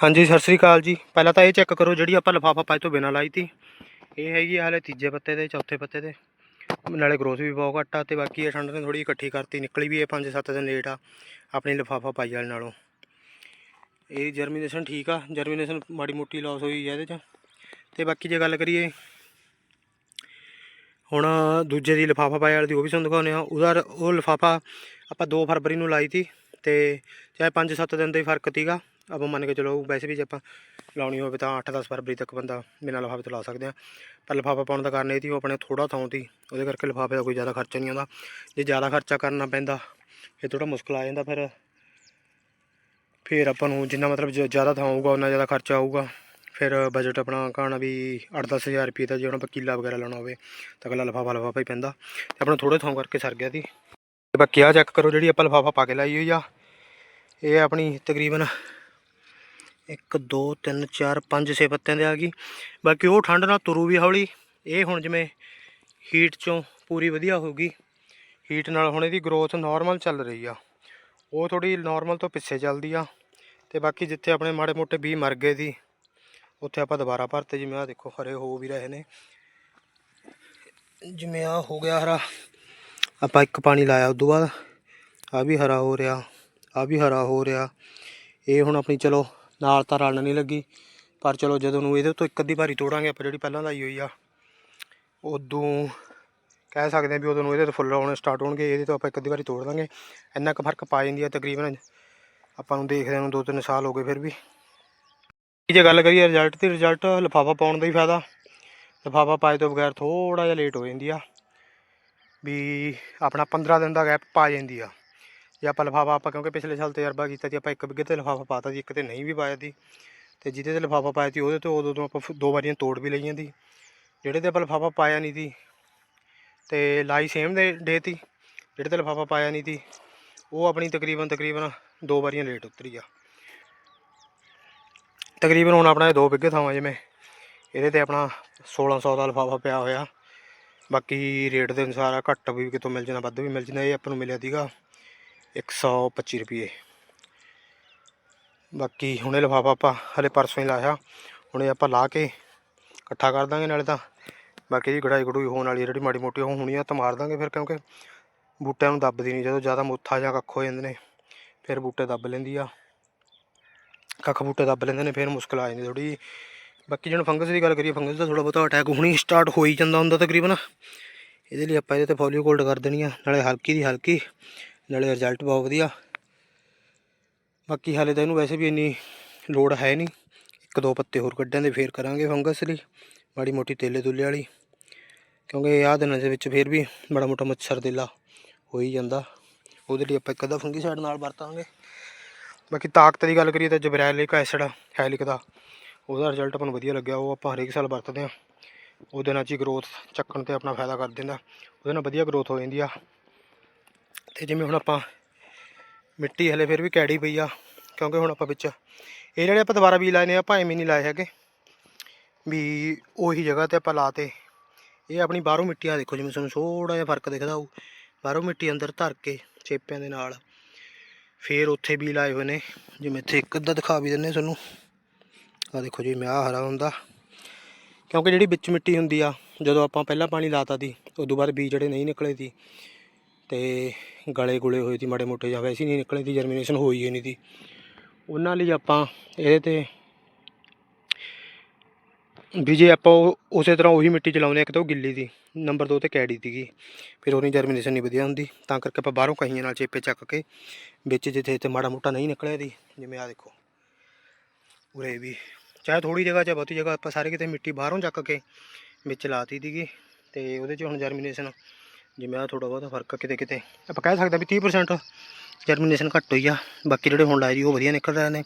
ਹਾਂਜੀ, ਸਤਿ ਸ੍ਰੀ ਅਕਾਲ ਜੀ। ਪਹਿਲਾਂ ਤਾਂ ਇਹ ਚੈੱਕ ਕਰੋ ਜਿਹੜੀ ਆਪਾਂ ਲਫਾਫਾ ਪਾਈ ਤੋਂ ਬਿਨਾਂ ਲਾਈ ਤੀ। ਇਹ ਹੈਗੀ ਆ ਹਲੇ ਤੀਜੇ ਪੱਤੇ ਤੇ ਚੌਥੇ ਪੱਤੇ ਤੇ ਨਾਲੇ ਗਰੋਥ ਵੀ ਬਹੁਤ ਘੱਟ ਆ ਤੇ ਬਾਕੀ ਇਹ ਠੰਡ ਨੇ ਥੋੜੀ ਇਕੱਠੀ ਕਰਤੀ, ਨਿਕਲੀ ਵੀ ਇਹ 5-7 ਦਿਨ ਲੇਟ ਆ, ਆਪਣੀ ਲਫਾਫਾ ਪਾਈ ਵਾਲੇ ਨਾਲੋਂ। ਇਹ ਜਰਮੀਨੇਸ਼ਨ ਠੀਕ ਆ ਜਰਮੀਨੇਸ਼ਨ ਮਾੜੀ ਮੋਟੀ ਲਾਸ ਹੋਈ ਹੈ ਇਹਦੇ ਚ। ਤੇ ਬਾਕੀ ਜੇ ਗੱਲ ਕਰੀਏ, ਹੁਣ ਦੂਜੇ ਦੀ ਲਫਾਫਾ ਪਾਈ ਵਾਲੀ ਦੀ ਉਹ ਵੀ ਤੁਹਾਨੂੰ ਦਿਖਾਉਂਦੇ ਆ ਉਹਦਾ ਉਹ ਲਫਾਫਾ ਆਪਾਂ 2 ਫਰਵਰੀ ਨੂੰ ਲਾਈ ਤੀ ਤੇ ਚਾਹੇ 5-7 ਦਿਨ ਦਾ ਹੀ ਫ਼ਰਕ ਤੀਗਾ। ਆਪਾਂ ਮੰਨ ਕੇ ਚਲੋ ਵੈਸੇ ਵੀ ਜੇ ਆਪਾਂ ਲਾਉਣੀ ਹੋਵੇ ਤਾਂ 8-10 ਫਰਵਰੀ ਤੱਕ ਬੰਦਾ ਬਿਨਾਂ ਲਫਾਫੇ ਤੋਂ ਲਾ ਸਕਦੇ ਆ। ਪਰ ਲਫਾਫਾ ਪਾਉਣ ਦਾ ਕਾਰਨ ਇਹ ਸੀ ਉਹ ਆਪਣੇ ਥੋੜਾ ਥਾਂ ਤੀ ਉਹਦੇ ਕਰਕੇ ਲਫਾਫੇ ਦਾ ਕੋਈ ਜ਼ਿਆਦਾ ਖਰਚਾ ਨਹੀਂ ਆਉਂਦਾ। ਜੇ ਜ਼ਿਆਦਾ ਖਰਚਾ ਕਰਨਾ ਪੈਂਦਾ ਇਹ ਥੋੜਾ ਮੁਸ਼ਕਲ ਆ ਜਾਂਦਾ, ਫਿਰ ਫਿਰ ਆਪਾਂ ਨੂੰ ਜਿੰਨਾ ਮਤਲਬ ਜ- ਜ਼ਿਆਦਾ ਥਾਂ ਹੋਊਗਾ, ਉਨਾ ਜ਼ਿਆਦਾ ਖਰਚਾ ਆਊਗਾ। ਫਿਰ ਬਜਟ ਆਪਣਾ ਕਹਾਣਾ ਵੀ 8-10 ਹਜ਼ਾਰ ਰੁਪਏ ਦਾ ਜੇ ਹੁਣ ਆਪਾਂ ਕੀਲਾ ਵਗੈਰਾ ਲਾਉਣਾ ਹੋਵੇ, ਤਾਂ ਇਕੱਲਾ ਲਫਾਫਾ ਲਫਾਫਾ ਹੀ ਪੈਂਦਾ। ਤੇ ਆਪਣਾ ਥੋੜੇ ਥਾਂ ਕਰਕੇ ਸਰ ਗਿਆ ਸੀ। ਤੇ ਬਾਕੀ ਆ ਚੈੱਕ ਕਰੋ ਜਿਹੜੀ ਆਪਾਂ ਲਫਾਫਾ ਪਾ ਕੇ ਲਾਈ ਹੋਈ ਆ। ਇਹ ਆਪਣੀ ਤਕਰੀਬਨ 1 2 3 4 5 6 ਪੱਤਿਆਂ ਦੇ ਆ ਗਈ। ਬਾਕੀ ਉਹ ਠੰਡ ਨਾਲ ਤੁਰੂ ਵੀ ਹੌਲੀ। ਇਹ ਹੁਣ ਜਿਵੇਂ ਹੀਟ ਚੋਂ ਪੂਰੀ ਵਧੀਆ ਹੋ ਗਈ। ਹੀਟ ਨਾਲ ਹੁਣ ਇਹਦੀ ਗਰੋਥ ਨਾਰਮਲ ਚੱਲ ਰਹੀ ਆ। ਉਹ ਥੋੜੀ ਨਾਰਮਲ ਤੋਂ ਪਿੱਛੇ ਚੱਲਦੀ ਆ। ਤੇ ਬਾਕੀ ਜਿੱਥੇ ਆਪਣੇ ਮਾੜੇ ਮੋਟੇ ਬੀ ਮਰ ਗਏ ਸੀ, ਉੱਥੇ ਆਪਾਂ ਦੁਬਾਰਾ ਭਰਤੇ। ਜਿਵੇਂ ਆ ਦੇਖੋ, ਹਰੇ ਹੋ ਵੀ ਰਹੇ ਨੇ। ਜਿਵੇਂ ਆ ਹੋ ਗਿਆ ਹਰਾ। ਆਪਾਂ ਇੱਕ ਪਾਣੀ ਲਾਇਆ ਉਦੋਂ ਬਾਅਦ। ਆ ਵੀ ਹਰਾ ਹੋ ਰਿਹਾ। ਆ ਵੀ ਹਰਾ ਹੋ ਰਿਹਾ। ਇਹ ਹੁਣ ਆਪਣੀ, ਚਲੋ ਨਾਲ ਤਾਂ ਰਲਣ ਨਹੀਂ ਲੱਗੀ। ਪਰ ਚਲੋ ਜਦੋਂ ਨੂੰ ਇਹਦੇ ਤੋਂ ਇੱਕ ਅੱਧੀ ਵਾਰੀ ਤੋੜਾਂਗੇ, ਆਪਾਂ ਜਿਹੜੀ ਪਹਿਲਾਂ ਲਾਈ ਹੋਈ ਆ, ਉਦੋਂ ਕਹਿ ਸਕਦੇ ਆ ਵੀ ਉਦੋਂ ਨੂੰ ਇਹਦੇ ਤੋਂ ਫੁੱਲ ਆਉਣੇ ਸਟਾਰਟ ਹੋਣਗੇ, ਇਹਦੇ ਤੋਂ ਆਪਾਂ ਇੱਕ ਅੱਧੀ ਵਾਰੀ ਤੋੜ ਦਾਂਗੇ। ਇੰਨਾ ਕੁ ਫ਼ਰਕ ਪਾ ਜਾਂਦੀ ਆ ਤਕਰੀਬਨ। ਆਪਾਂ ਨੂੰ ਦੇਖਦੇ ਨੂੰ ਦੋ ਤਿੰਨ ਸਾਲ ਹੋ ਗਏ ਫਿਰ ਵੀ। ਜੇ ਗੱਲ ਕਰੀਏ ਰਿਜ਼ਲਟ ਦੀ ਰਿਜ਼ਲਟ ਲਿਫਾਫਾ ਪਾਉਣ ਦਾ ਹੀ ਫਾਇਦਾ। ਲਿਫਾਫਾ ਪਾਏ ਤੋਂ ਬਗੈਰ ਥੋੜਾ ਜਿਹਾ ਲੇਟ ਹੋ ਜਾਂਦੀ ਆ, ਵੀ ਆਪਣਾ 15 ਦਿਨ ਦਾ ਗੈਪ ਪਾ ਜਾਂਦੀ ਆ। ਜੇ ਆਪਾਂ ਲਿਫਾਫਾ, ਆਪਾਂ ਕਿਉਂਕਿ ਪਿਛਲੇ ਸਾਲ ਤਜਰਬਾ ਕੀਤਾ ਸੀ, ਆਪਾਂ ਇੱਕ ਬਿੱਗੇ ਤੇ ਲਿਫਾਫਾ ਪਾਤਾ ਸੀ, ਇੱਕ ਤੇ ਨਹੀਂ ਵੀ ਪਾਇਆ ਸੀ। ਤੇ ਜਿਹਦੇ ਤੇ ਲਿਫਾਫਾ ਪਾਇਆ ਸੀ, ਉਹਦੇ ਤੋਂ ਉਦੋਂ ਤੋਂ ਆਪਾਂ ਦੋ ਵਾਰੀਆਂ ਤੋੜ ਵੀ ਲਈਆਂ ਸੀ। ਜਿਹੜੇ ਤੇ ਆਪਾਂ ਲਿਫਾਫਾ ਪਾਇਆ ਨਹੀਂ ਸੀ, ਤੇ ਲਾਈ ਸੇਮ ਦੇ ਡੇ ਤੀ ਜਿਹੜੇ ਤੇ ਲਿਫਾਫਾ ਪਾਇਆ ਨਹੀਂ ਸੀ, ਉਹ ਆਪਣੀ ਤਕਰੀਬਨ ਤਕਰੀਬਨ ਦੋ ਵਾਰੀਆਂ ਲੇਟ ਉਤਰੀ ਆ। ਤਕਰੀਬਨ ਹੁਣ ਆਪਣਾ ਇਹ ਦੋ ਬਿੱਗੇ ਥਾਵਾਂ ਜਿਵੇਂ, ਇਹਦੇ ਤੇ ਆਪਣਾ 1600 ਦਾ ਲਿਫਾਫਾ ਪਿਆ ਹੋਇਆ। ਬਾਕੀ ਰੇਟ ਦੇ ਅਨੁਸਾਰ ਘੱਟ ਵੀ ਕਿਤੋਂ ਮਿਲ ਜਾਣਾ ਵੱਧ ਵੀ ਮਿਲ ਜਾਣਾ ਇਹ ਆਪਾਂ ਨੂੰ ਮਿਲਿਆ ਸੀਗਾ। 125 ਰੁਪਏ ਬਾਕੀ ਹੁਣੇ ਇਹ ਲਿਫਾਫਾ ਆਪਾਂ ਹਲੇ ਪਰਸੋਂ ਹੀ ਲਾਇਆ। ਹੁਣੇ ਆਪਾਂ ਲਾ ਕੇ ਇਕੱਠਾ ਕਰ ਦਾਂਗੇ ਨਾਲੇ ਤਾਂ। ਬਾਕੀ ਦੀ ਗੜਾਈ ਗੜੂਈ ਹੋਣ ਵਾਲੀ ਆ ਜਿਹੜੀ ਮਾੜੀ ਮੋਟੀ ਉਹ ਹੋਣੀ ਆ ਤਾਂ ਮਾਰ ਦਾਂਗੇ ਫਿਰ, ਕਿਉਂਕਿ ਬੂਟਿਆਂ ਨੂੰ ਦੱਬਦੀ ਨਹੀਂ। ਜਦੋਂ ਜ਼ਿਆਦਾ ਮੁੱਥਾ ਜਾਂ ਕੱਖ ਹੋ ਜਾਂਦੇ ਨੇ, ਫਿਰ ਬੂਟੇ ਦੱਬ ਲੈਂਦੀ ਆ। ਕੱਖ ਬੂਟੇ ਦੱਬ ਲੈਂਦੇ ਨੇ, ਫਿਰ ਮੁਸ਼ਕਲ ਆ ਜਾਂਦੀ ਥੋੜੀ ਬਾਕੀ ਜਦੋਂ ਫੰਗਸ ਦੀ ਗੱਲ ਕਰੀਏ, ਫੰਗਸ ਦਾ ਥੋੜਾ ਬਹੁਤਾ ਅਟੈਕ ਹੁਣੀ ਸਟਾਰਟ ਹੋ ਹੀ ਜਾਂਦਾ ਹੁੰਦਾ ਤਕਰੀਬਨ। ਇਹਦੇ ਲਈ ਆਪਾਂ ਇਹਦੇ ਤੇ ਫੋਲੀਓ ਕੋਲਡ ਕਰ ਦੇਣੀ ਆ, ਨਾਲੇ ਹਲਕੀ ਦੀ ਹਲਕੀ ਨਾਲੇ ਰਿਜ਼ਲਟ ਬਹੁਤ ਵਧੀਆ। ਬਾਕੀ ਹਾਲੇ ਤਾਂ ਇਹਨੂੰ ਵੈਸੇ ਵੀ ਇੰਨੀ ਲੋੜ ਹੈ ਨਹੀਂ। ਇੱਕ ਦੋ ਪੱਤੇ ਹੋਰ ਕੱਢਾਂ ਦੇ ਫੇਰ ਕਰਾਂਗੇ ਫੰਗਸ ਲਈ, ਮਾੜੀ ਮੋਟੀ ਤੇਲੇ ਤੁਲੇ ਵਾਲੀ। ਕਿਉਂਕਿ ਆਹ ਦਿਨਾਂ ਦੇ ਵਿੱਚ ਫੇਰ ਵੀ ਬੜਾ ਮੋਟਾ ਮੱਛਰ ਤੇਲਾ ਹੋ ਹੀ ਜਾਂਦਾ। ਉਹਦੇ ਲਈ ਆਪਾਂ ਇੱਕ ਅੱਧਾ ਫੰਗੀਸਾਈਡ ਨਾਲ ਵਰਤਾਂਗੇ। ਬਾਕੀ ਤਾਕਤ ਦੀ ਗੱਲ ਕਰੀਏ ਤਾਂ ਜਬਰੈਲਿਕ ਐਸਿਡ ਹੈਲਿਕ ਦਾ ਉਹਦਾ ਰਿਜ਼ਲਟ ਆਪਾਂ ਨੂੰ ਵਧੀਆ ਲੱਗਿਆ। ਉਹ ਆਪਾਂ ਹਰੇਕ ਸਾਲ ਵਰਤਦੇ ਹਾਂ। ਉਹਦੇ ਨਾਲ 'ਚ ਹੀ ਗਰੋਥ ਚੱਕਣ ਤੇ ਆਪਣਾ ਫਾਇਦਾ ਕਰ ਦਿੰਦਾ। ਉਹਦੇ ਨਾਲ ਵਧੀਆ ਗਰੋਥ ਹੋ ਜਾਂਦੀ ਆ। ਤੇ ਜਿਵੇਂ ਹੁਣ ਆਪਾਂ ਮਿੱਟੀ ਹਲੇ ਫਿਰ ਵੀ ਕੈੜੀ ਪਈ ਆ, ਕਿਉਂਕਿ ਹੁਣ ਆਪਾਂ ਵਿੱਚ ਇਹ ਜਿਹੜੇ ਆਪਾਂ ਦੁਬਾਰਾ ਬੀਜ ਲਾਏ ਨੇ, ਆਪਾਂ ਐਵੇਂ ਨਹੀਂ ਲਾਏ ਹੈਗੇ। ਵੀ ਉਹੀ ਜਗ੍ਹਾ ਤੇ ਆਪਾਂ ਲਾਤੇ। ਇਹ ਆਪਣੀ ਬਾਹਰੋਂ ਮਿੱਟੀ ਆ, ਦੇਖੋ ਜਿਵੇਂ ਤੁਹਾਨੂੰ ਥੋੜਾ ਜਿਹਾ ਫ਼ਰਕ ਦਿਖਦਾ ਹੋਊ। ਬਾਹਰੋਂ ਮਿੱਟੀ ਅੰਦਰ ਧਰ ਕੇ ਚੇਪਿਆਂ ਦੇ ਨਾਲ ਫੇਰ ਉੱਥੇ ਵੀ ਲਾਏ ਹੋਏ ਨੇ। ਜਿਵੇਂ ਇੱਥੇ ਇੱਕ ਅੱਧਾ ਦਿਖਾ ਵੀ ਦਿੰਨੇ ਤੁਹਾਨੂੰ। ਆ ਦੇਖੋ ਜੀ ਮਿਆਹ ਹਰਾ ਹੁੰਦਾ। ਕਿਉਂਕਿ ਜਿਹੜੀ ਵਿੱਚ ਮਿੱਟੀ ਹੁੰਦੀ ਆ, ਜਦੋਂ ਆਪਾਂ ਪਹਿਲਾਂ ਪਾਣੀ ਲਾਤਾ ਸੀ, ਉਦੋਂ ਬਾਅਦ ਬੀਜ ਜਿਹੜੇ ਨਹੀਂ ਨਿਕਲੇ ਸੀ। ਤੇ ਗਲੇ ਗੁਲੇ ਹੋਏ ਸੀ, ਮਾੜੇ ਮੋਟੇ ਜਾਂ ਵੈਸੇ ਨਹੀਂ ਨਿਕਲੇ ਸੀ ਜਰਮੀਨੇਸ਼ਨ ਹੋਈ ਹੀ ਨਹੀਂ ਸੀ। ਉਹਨਾਂ ਲਈ ਆਪਾਂ ਇਹਦੇ ਤੇ ਵੀ ਜੇ ਆਪਾਂ ਉਹ ਉਸੇ ਤਰ੍ਹਾਂ ਉਹੀ ਮਿੱਟੀ ਚਲਾਉਂਦੇ ਇੱਕ ਤਾਂ ਉਹ ਗਿੱਲੀ ਦੀ ਨੰਬਰ 2 ਤੇ ਕੈੜੀ ਸੀਗੀ, ਫਿਰ ਉਹਦੀ ਜਰਮੀਨੇਸ਼ਨ ਨਹੀਂ ਵਧੀਆ ਹੁੰਦੀ। ਤਾਂ ਕਰਕੇ ਆਪਾਂ ਬਾਹਰੋਂ ਕਹੀਆਂ ਨਾਲ ਚੇਪੇ ਚੱਕ ਕੇ ਵਿੱਚ ਜਿੱਥੇ ਇੱਥੇ ਮਾੜਾ ਮੋਟਾ ਨਹੀਂ ਨਿਕਲਿਆ ਦੀ ਜਿਵੇਂ ਆ ਦੇਖੋ, ਉਰੇ ਵੀ। ਚਾਹੇ ਥੋੜੀ ਜਗ੍ਹਾ ਚਾਹੇ ਬਹੁਤੀ ਜਗ੍ਹਾ ਆਪਾਂ ਸਾਰੇ ਕਿਤੇ ਮਿੱਟੀ ਬਾਹਰੋਂ ਚੱਕ ਕੇ ਵਿੱਚ ਲਾਤੀ ਸੀਗੀ, ਤੇ ਉਹਦੇ 'ਚ ਹੁਣ ਜਰਮੀਨੇਸ਼ਨ ਜਿਵੇਂ ਆ ਥੋੜਾ ਬਹੁਤਾ ਫ਼ਰਕ ਆ ਕਿਤੇ ਕਿਤੇ, ਆਪਾਂ ਕਹਿ ਸਕਦੇ ਵੀ 30% ਜਰਮੀਨੇਸ਼ਨ ਘੱਟ ਹੋਈ ਆ, ਬਾਕੀ ਜਿਹੜੇ ਹੁਣ ਲਾਏ ਜੀ ਉਹ ਵਧੀਆ ਨਿਕਲ ਰਹੇ ਨੇ।